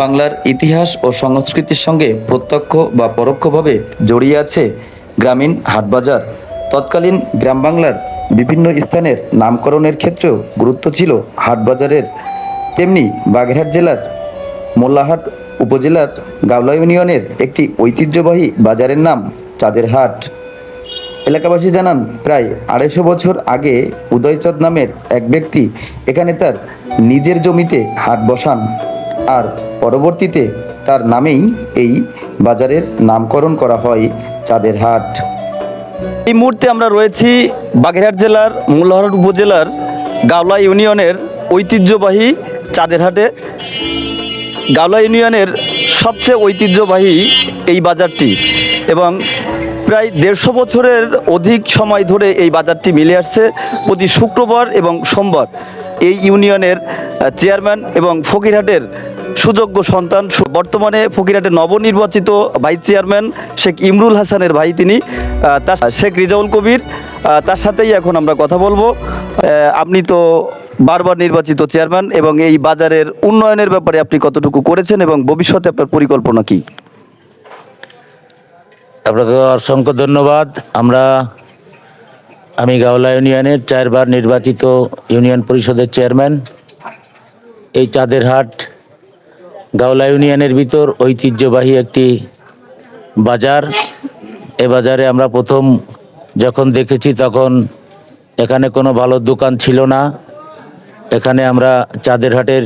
বাংলার ইতিহাস ও সংস্কৃতির সঙ্গে প্রত্যক্ষ বা পরোক্ষভাবে জড়িয়ে আছে গ্রামীণ হাটবাজার। তৎকালীন গ্রাম বাংলার বিভিন্ন স্থানের নামকরণের ক্ষেত্রেও গুরুত্ব ছিল হাটবাজারের। তেমনি বাগেরহাট জেলার মোল্লাহাট উপজেলার গাওলা ইউনিয়নের একটি ঐতিহ্যবাহী বাজারের নাম চাঁদের হাট। এলাকাবাসী জানান, প্রায় আড়াইশো বছর আগে উদয়চঁদ নামের এক ব্যক্তি এখানে তার নিজের জমিতে হাট বসান। আর পরবর্তীতে তার নামেই এই বাজারের নামকরণ করা হয় চাঁদের হাট। এই মুহূর্তে আমরা রয়েছি বাগেরহাট জেলার মূলহাট উপজেলার গাওলা ইউনিয়নের ঐতিহ্যবাহী চাঁদেরহাটে গাওলা ইউনিয়নের সবচেয়ে ঐতিহ্যবাহী এই বাজারটি এবং প্রায় দেড়শো বছরের অধিক সময় ধরে এই বাজারটি মিলে আসছে প্রতি শুক্রবার এবং সোমবার। এই ইউনিয়নের চেয়ারম্যান এবং ফকিরহাটের সুযোগ্য সন্তান বর্তমানে ফকিরহাটের নবনির্বাচিত ভাইস চেয়ারম্যান শেখ ইমরুল হাসানের ভাই তিনি তার শেখ রিজাউল কবির তার সাথেই এখন আমরা কথা বলব। আপনি তো বারবার নির্বাচিত চেয়ারম্যান এবং এই বাজারের উন্নয়নের ব্যাপারে আপনি কতটুকু করেছেন এবং ভবিষ্যতে আপনার পরিকল্পনা কি? আপনাকে অসংখ্য ধন্যবাদ। আমরা আমি গাওলা ইউনিয়নের চারবার নির্বাচিত ইউনিয়ন পরিষদের চেয়ারম্যান। এই চাঁদের হাট গাওলা ইউনিয়নের ভিতর ঐতিহ্যবাহী একটি বাজার। এ বাজারে আমরা প্রথম যখন দেখেছি তখন এখানে কোনো ভালো দোকান ছিল না। এখানে আমরা চাঁদেরহাটের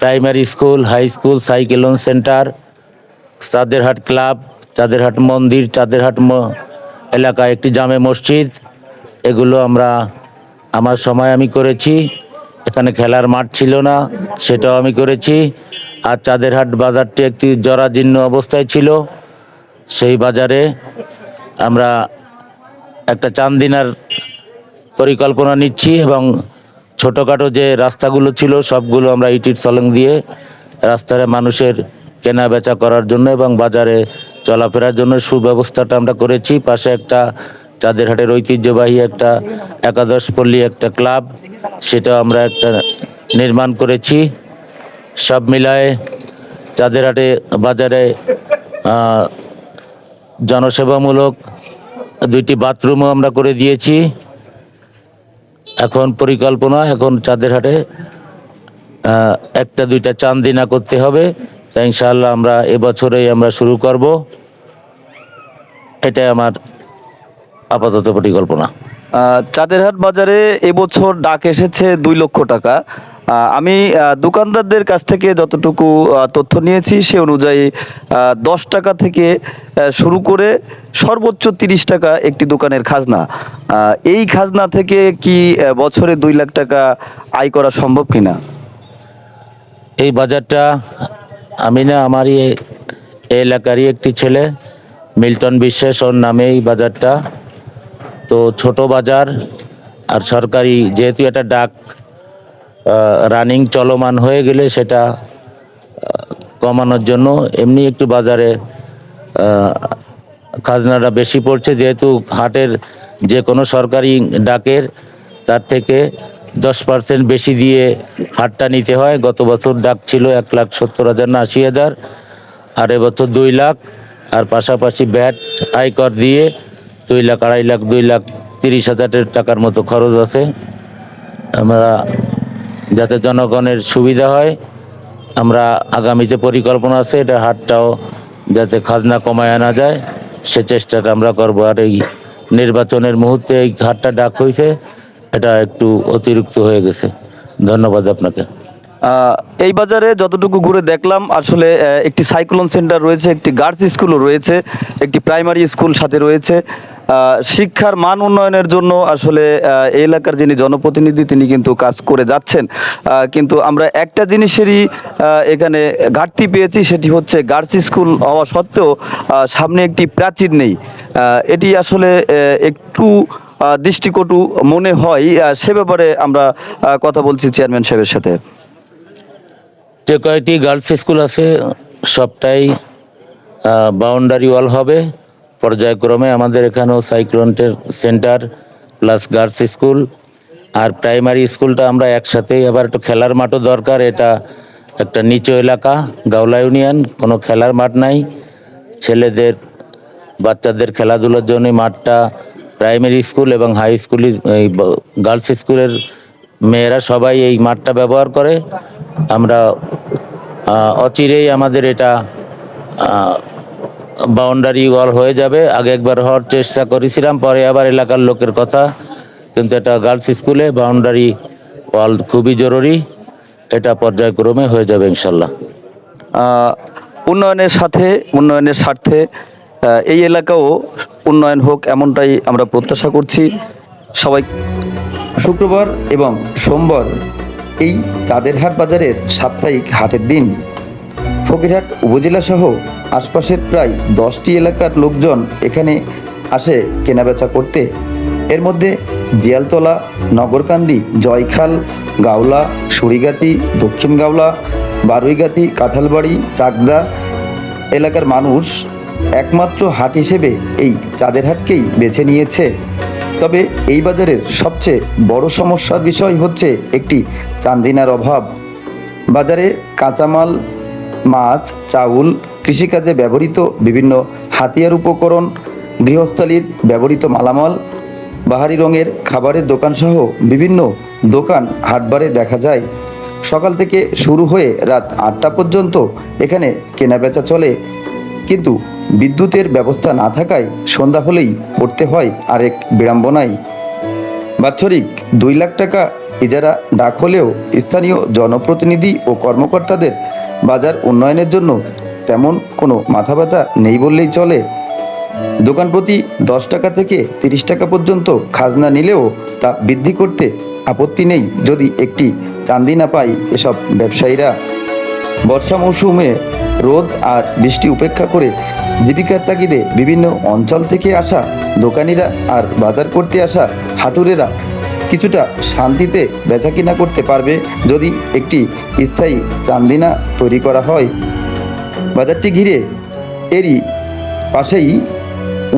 primary school, high school cyclone centre, Chanderhat club, Chanderhat মন্দির, চাঁদেরহাট এলাকায় একটি জামে মসজিদ। এগুলো আমরা আমার সময় আমি করেছি। এখানে খেলার মাঠ ছিল না, সেটাও আমি করেছি। আর চাঁদেরহাট বাজারটি একটি জরাজীর্ণ অবস্থায় ছিল। সেই বাজারে আমরা একটা চান্দিনার পরিকল্পনা নিচ্ছি এবং ছোটোখাটো যে রাস্তাগুলো ছিল, সবগুলো আমরা ইটির সলং দিয়ে রাস্তায় মানুষের কেনা বেচা করার জন্য এবং বাজারে চলাফেরার জন্য সুব্যবস্থাটা আমরা করেছি। পাশে একটা চাঁদেরহাটের ঐতিহ্যবাহী একটা একাদশ পল্লী একটা ক্লাব সেটা আমরা একটা নির্মাণ করেছি। সব মিলায়ে চাঁদেরহাটে বাজারে জনসেবামূলক দুইটি বাথরুমও আমরা করে দিয়েছি। এখন পরিকল্পনা এখন চাঁদের হাটে একটা দুইটা চান্দিনা করতে হবে। তা ইনশাআল্লাহ আমরা এবছরেই আমরা শুরু করব। এটাই আমার আপাতত পরিকল্পনা। আহ, চাঁদেরহাট বাজারে এবছর ডাক এসেছে দুই লক্ষ টাকা। আমি দোকানদারদের কাছ থেকে যতটুকু তথ্য নিয়েছি সে অনুযায়ী দশ টাকা থেকে শুরু করে সর্বোচ্চ তিরিশ টাকা একটি দোকানের খাজনা। এই খাজনা থেকে কি বছরে দুই লাখ টাকা আয় করা সম্ভব কিনা? এই বাজারটা আমি না আমারই এলাকারই একটি ছেলে, মিল্টন বিশ্বাস ওর নামে এই বাজারটা। তো ছোট বাজার আর সরকারি, যেহেতু এটা ডাক রানিং চলমান হয়ে গেলে সেটা কমানোর জন্য এমনি একটু বাজারে খাজনাটা বেশি পড়ছে। যেহেতু হাটের যে কোনো সরকারি ডাকের, তার থেকে দশ পার্সেন্ট বেশি দিয়ে হাটটা নিতে হয়। গত বছর ডাক ছিল এক লাখ সত্তর হাজার না আশি হাজার, আর এবছর দুই লাখ, আর পাশাপাশি ব্যাট আয়কর দিয়ে দুই লাখ, আড়াই লাখ, দুই লাখ তিরিশ হাজার টাকার মতো খরচ আছে। আমরা যাতে জনগণের সুবিধা হয়। আমরা আগামী যে পরিকল্পনা আছে, এটা হাটটাও যাতে খাজনা কমায় আনা যায়। সে চেষ্টাটা আমরা করব। আর এই নির্বাচনের মুহূর্তে এই হাটটা ডাক হয়েছে এটা একটু অতিরিক্ত হয়ে গেছে। ধন্যবাদ আপনাকে। এই বাজারে যতটুকু ঘুরে দেখলাম, আসলে একটি সাইক্লোন সেন্টার রয়েছে, একটি গার্লস স্কুলও রয়েছে, একটি প্রাইমারি স্কুল সাথে রয়েছে। শিক্ষার মান উন্নয়নের জন্য আসলে এলাকার যিনি জনপ্রতিনিধি, তিনি কিন্তু কাজ করে যাচ্ছেন। কিন্তু আমরা একটা জিনিসেরই এখানে ঘাটতি পেয়েছি, সেটি হচ্ছে গার্লস স্কুল হওয়া সত্ত্বেও সামনে একটি প্রাচীর নেই। এটি আসলে একটু দৃষ্টিকটু মনে হয় সে ব্যাপারে আমরা কথা বলছি চেয়ারম্যান সাহেবের সাথে। যে কয়টি গার্লস স্কুল আছে, সবটাই বাউন্ডারি ওয়াল হবে। পর্যায়ক্রমে আমাদের এখানেও সাইক্লোনটের সেন্টার প্লাস গার্লস স্কুল আর প্রাইমারি স্কুলটা আমরা একসাথেই, আবার একটু খেলার মাঠও দরকার, এটা একটা নিচু এলাকা, গাওলা ইউনিয়ন কোনো খেলার মাঠ নাই। ছেলেদের, বাচ্চাদের খেলাধুলার জন্য মাঠটা প্রাইমারি স্কুল এবং হাই স্কুল গার্লস স্কুলের মেয়েরা সবাই এই মাঠটা ব্যবহার করে। আমরা অচিরেই আমাদের এটা বাউন্ডারি ওয়াল হয়ে যাবে। আগে একবার হওয়ার চেষ্টা করেছিলাম, পরে আবার এলাকার লোকের কথা। কিন্তু এটা গার্লস স্কুলে বাউন্ডারি ওয়াল খুবই জরুরি। এটা পর্যায়ক্রমে হয়ে যাবে ইনশাল্লাহ উন্নয়নের সাথে, উন্নয়নের স্বার্থে এই এলাকাও উন্নয়ন হোক এমনটাই আমরা প্রত্যাশা করছি। সবাই শুক্রবার এবং সোমবার এই চাঁদেরহাট বাজারের সাপ্তাহিক হাটের দিন। ফকিরহাট উপজেলা সহ আশপাশের প্রায় দশটি এলাকার লোকজন এখানে আসে কেনাবেচা করতে। এর মধ্যে জিয়ালতলা, নগরকান্দি, জয়খাল, গাওলা সুরিগাতি দক্ষিণ গাওলা, বারুইগাতি, কাঁঠালবাড়ি, চাকদা এলাকার মানুষ একমাত্র হাট হিসেবে এই চাঁদের হাটকেই বেছে নিয়েছে। তবে এই বাজারের সবচেয়ে বড় সমস্যার বিষয় হচ্ছে একটি চান্দিনার অভাব। বাজারে কাঁচামাল, মাছ, চাউল, কৃষিকাজে ব্যবহৃত বিভিন্ন হাতিয়ার উপকরণ, গৃহস্থালির ব্যবহৃত মালামাল, বাহারি রঙের খাবারের দোকানসহ বিভিন্ন দোকান হাটবারে দেখা যায়। সকাল থেকে শুরু হয়ে রাত আটটা পর্যন্ত এখানে কেনাবেচা চলে। কিন্তু বিদ্যুতের ব্যবস্থা না থাকায় সন্ধ্যা হলেই পড়তে হয় আরেক বিড়ম্বনায়। বাৎসরিক দুই লাখ টাকা ইজারা ডাক হলেও স্থানীয় জনপ্রতিনিধি ও কর্মকর্তাদের বাজার উন্নয়নের জন্য তেমন কোনো মাথা ব্যথা নেই বললেই চলে। দোকান প্রতি দশ টাকা থেকে তিরিশ টাকা পর্যন্ত খাজনা নিলেও তা বৃদ্ধি করতে আপত্তি নেই যদি একটি চান্দি না পায় এসব ব্যবসায়ীরা। বর্ষা মৌসুমে রোদ আর বৃষ্টি উপেক্ষা করে জীবিকার তাগিদে বিভিন্ন অঞ্চল থেকে আসা দোকানিরা আর বাজার করতে আসা হাটুরেরা কিছুটা শান্তিতে বেচাকিনা করতে পারবে যদি একটি স্থায়ী চান্দিনা তৈরি করা হয়। বাজারটি ঘিরে এরই পাশেই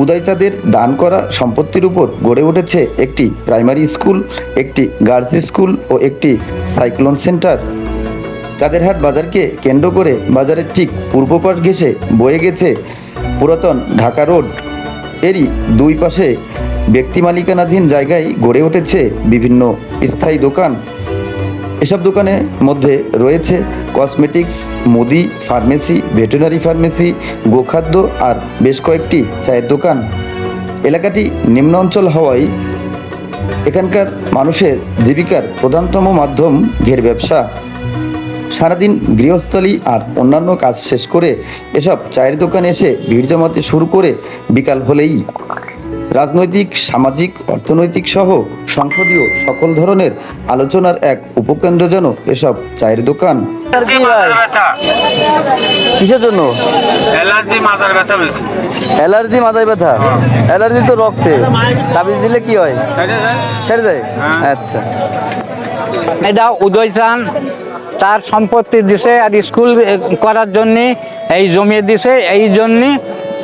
উদয়চাঁদের দান করা সম্পত্তির উপর গড়ে উঠেছে একটি প্রাইমারি স্কুল, একটি গার্লস স্কুল ও একটি সাইক্লোন সেন্টার। চাঁদেরহাট বাজারকে কেন্দ্র করে বাজারের ঠিক পূর্ব পাশ ঘেঁষে বয়ে গেছে পুরাতন ঢাকা রোড। এরই দুই পাশে ব্যক্তি মালিকানাধীন জায়গায় গড়ে উঠেছে বিভিন্ন স্থায়ী দোকান। এসব দোকানের মধ্যে রয়েছে কসমেটিক্স, মুদি ফার্মেসি, ভেটেরিনারি ফার্মেসি, গোখাদ্য আর বেশ কয়েকটি চায়ের দোকান। এলাকাটি নিম্ন অঞ্চল হওয়ায় এখানকার মানুষের জীবিকার প্রধানতম মাধ্যম ঘের ব্যবসা। সারাদিন গৃহস্থলী আর অন্যান্য কাজ শেষ করে এসব চায়ের দোকানে এসে ভিড় জমাতে শুরু করে বিকাল হলেই। রাজনৈতিক সামাজিক অর্থনৈতিক সহ সংসদীয় সকল ধরনের আলোচনার এক উপকেন্দ্র যেন এসব চায়ের দোকান। কিসের জন্য? অ্যালার্জি মাথার ব্যথা অ্যালার্জি মাথায় ব্যথা? অ্যালার্জি তো রক্তে। তাবিজ দিলে কি হয়? সেরে যায় হ্যাঁ। আচ্ছা। এটা উদয় চান। তার সম্পত্তি দিছে আর স্কুল করার জন্য, এই জমি দিছে, এই জন্য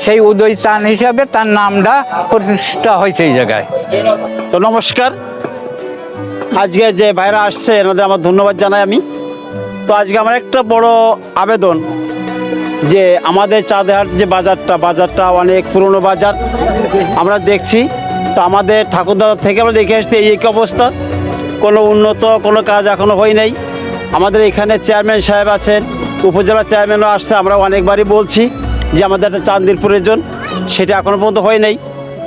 সেই উদয় চান হিসাবে তার নামটা প্রতিষ্ঠা হয়েছে এই জায়গায়। তো নমস্কার। আজকে যে ভাইরা আসছে এনাদের আমার ধন্যবাদ জানাই আমি। তো আজকে আমার একটা বড় আবেদন যে আমাদের চাঁদেহাট যে বাজারটা বাজারটা অনেক পুরনো বাজার, আমরা দেখছি। তো আমাদের ঠাকুরদাদা থেকে আমরা দেখে আসছি এই একই অবস্থা। কোনো উন্নত, কোনো কাজ এখনও হয় নাই। আমাদের এখানে চেয়ারম্যান সাহেব আছেন, উপজেলা চেয়ারম্যানও আসছে, আমরা অনেকবারই বলছি যে আমাদের একটা চান্দির প্রয়োজন, সেটা এখনও পর্যন্ত হয় নাই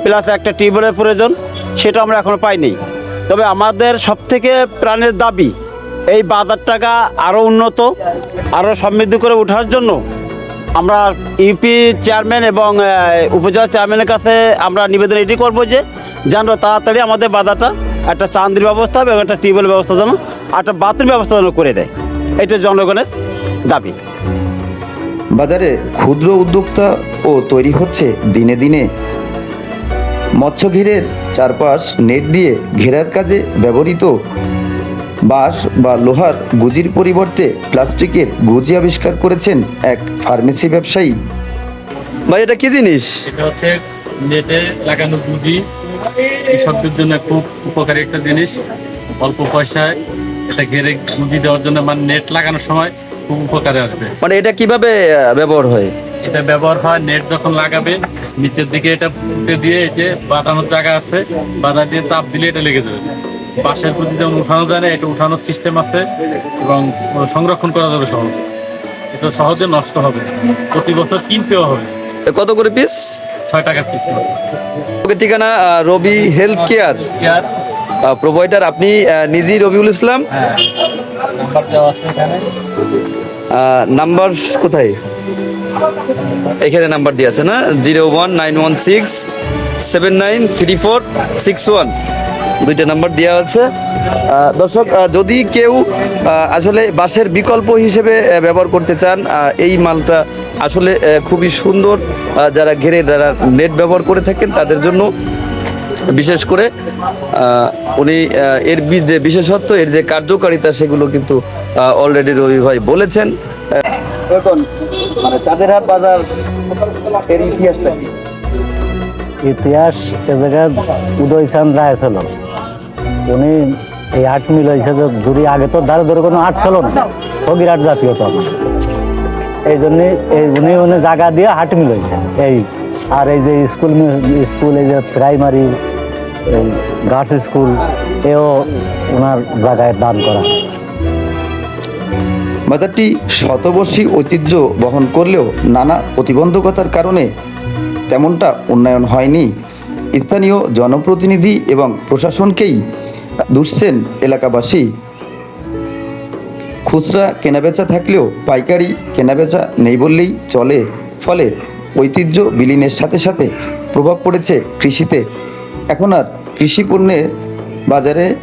প্লাস একটা টিউবওয়েলের প্রয়োজন, সেটা আমরা এখনও পাইনি। তবে আমাদের সবথেকে প্রাণের দাবি, এই বাজারটাকা আরও উন্নত আরও সমৃদ্ধ করে ওঠার জন্য আমরা ইউপি চেয়ারম্যান এবং উপজেলা চেয়ারম্যানের কাছে আমরা নিবেদন এটি করব যে, যেন তাড়াতাড়ি আমাদের বাজারটা একটা চান্দির ব্যবস্থা এবং একটা টিউবওয়েল ব্যবস্থা যেন একটা বাথরুম ব্যবস্থা যেন করে দেয়। এটা জনগণের দাবি। বাজারে ক্ষুদ্র উদ্যোক্তা ও তৈরি হচ্ছে দিনে দিনে। মৎস্য ঘিরের চারপাশ নেট দিয়ে ঘেরার কাজে ব্যবহৃত। বাঁশ বা লোহার গুজির পরিবর্তে প্লাস্টিকের গুজি আবিষ্কার করেছেন এক ফার্মেসি ব্যবসায়ী। ভাই এটা কি জিনিস? এটা হচ্ছে নেটে লাগানো পুঁজি কৃষকদের জন্য খুব উপকারী একটা জিনিস। অল্প পয়সায় এটা ঘেরে পুঁজি দেওয়ার জন্য মানে নেট লাগানোর সময় খুব উপকারে আসবে। মানে এটা কীভাবে ব্যবহার হয়? এটা ব্যবহার হয় নেট যখন লাগাবে নিচের দিকে এটা দিয়ে এই যে বাঁধানোর জায়গা আছে বাধা দিয়ে চাপ দিলে এটা লেগে যাবে। পাশের প্রতি যেমন উঠানো যায় না এটা উঠানোর সিস্টেম আছে এবং সংরক্ষণ করা যাবে সহজ। এটা সহজে নষ্ট হবে। প্রতি বছর কিনতেও হবে। কত করে পিস ছয় পিস ওকে ঠিকানা রবি হেলথ কেয়ার আর প্রোভাইডার আপনি নিজেই রবিউল ইসলাম? আহ, নাম্বার কোথায়? এখানে নাম্বার দিয়ে আছে না? Zero one nine one six seven nine three four six one দুইটা নাম্বার দেওয়া আছে। দর্শক যদি কেউ আসলে বাসের বিকল্প হিসেবে ব্যবহার করতে চান এই মালটা আসলে খুবই সুন্দর। যারা ঘেরে, যারা নেট ব্যবহার করে থাকেন, তাদের জন্য বিশেষ করে উনি এর যে বিশেষত্ব, এর যে কার্যকারিতা, সেগুলো কিন্তু অলরেডি রবি ভাই বলেছেন। মানে চাঁদেরহাট বাজার, এর ইতিহাসটা কি? ইতিহাস এ জায়গায় উদয় চাঁদ রায় ছিল উনি এই আট মিল হয়েছে যে দূরে আগে তো ধারে ধরে কোনো আট ছিল না ফকিরহাট জাতীয় তো। এই জন্যে এই উনি উনি জায়গা দিয়ে হাট মিল হয়েছে। এই আর এই যে স্কুল স্কুল, এই যে প্রাইমারি এই গার্লস স্কুল এও ওনার জায়গায় দান করা। বাজারটি শতবর্ষী ঐতিহ্য বহন করলেও নানা প্রতিবন্ধকতার কারণে তেমনটা উন্নয়ন হয়নি। স্থানীয় জনপ্রতিনিধি এবং প্রশাসনকেই দুষছেন এলাকাবাসী। খুচরা কেনাবেচা থাকলেও পাইকারি কেনাবেচা নেই বললেই চলে। ফলে ঐতিহ্য বিলীনের সাথে সাথে প্রভাব পড়েছে কৃষিতে। এখন আর কৃষি পণ্যের বাজারে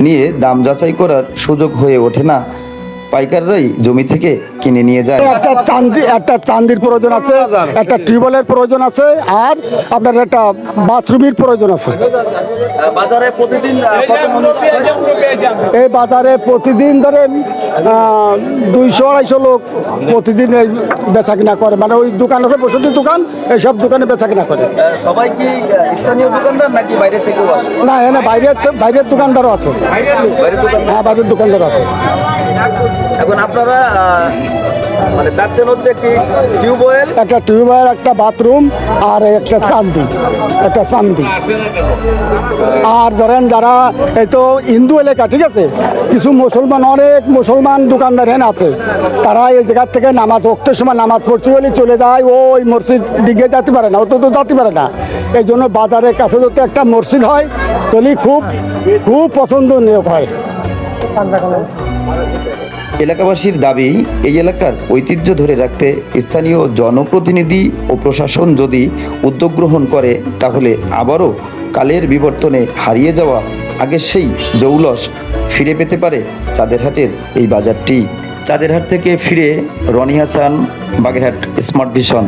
নিয়ে দাম যাচাই করার সুযোগ হয়ে ওঠে না। পাইকাররাই জমি থেকে কিনে নিয়ে যায়। একটা চান্দি একটা চান্দির প্রয়োজন আছে একটা টিউবওয়েলের প্রয়োজন আছে আর আপনার একটা বাথরুমের প্রয়োজন আছে। বাজারে প্রতিদিন এই বাজারে প্রতিদিন ধরেন দুইশো আড়াইশো লোক প্রতিদিন এই বেচা কিনা করে। মানে ওই দোকান আছে বসতি দোকান এইসব দোকানে বেচা কিনা করে। সবাই কি স্থানীয় দোকানদার নাকি বাইরে থেকেও আসে? না এখানে বাইরের বাইরের দোকানদারও আছে। হ্যাঁ বাইরের দোকানদারও আছে। এখন আপনারা মানে চাচ্ছেন হচ্ছে কি টিউবওয়েল একটা টিউবওয়েল একটা বাথরুম আর একটা চান্দি একটা চান্দি। আর ধরেন যারা এই তো হিন্দু এলাকা, ঠিক আছে? কিছু মুসলমান, অনেক মুসলমান দোকানদার হেন আছে। তারা এই জায়গার থেকে নামাজ ওক্তের সময় নামাজ পড়তে হলে চলে যায়, ওই মসজিদ দিকে যেতে পারে না অত তো যেতে পারে না। এই জন্য বাজারের কাছে যদি একটা মসজিদ হয়, তাহলে খুব খুব পছন্দনীয় হয়। এলাকাবাসীর দাবি, এই এলাকার ঐতিহ্য ধরে রাখতে স্থানীয় জনপ্রতিনিধি ও প্রশাসন যদি উদ্যোগ গ্রহণ করে, তাহলে আবারও কালের বিবর্তনে হারিয়ে যাওয়া আগের সেই জৌলস ফিরে পেতে পারে চাঁদেরহাটের এই বাজারটি। চাঁদেরহাট থেকে ফিরে রনি হাসান, বাগেরহাট স্মার্ট ভিশন।